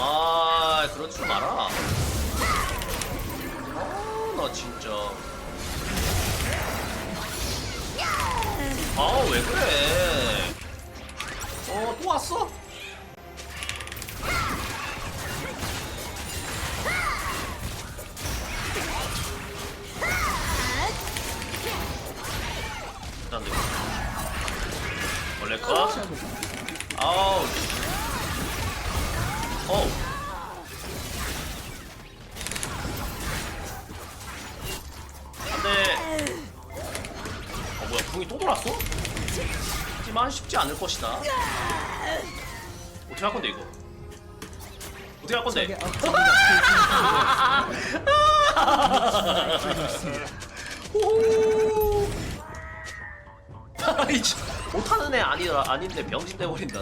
아 그런 줄 알아 아나 진짜 아 왜 그래 어 또 왔어? 일단 내 원래 거? 아우 어우 안 돼 어 뭐야 궁이 또 돌았어? 하지만 쉽지 않을 것이다 어떻게 할 건데 이거 어떻게 할 건데 호호 못하는 애 아니라 아닌데 병신 돼버린다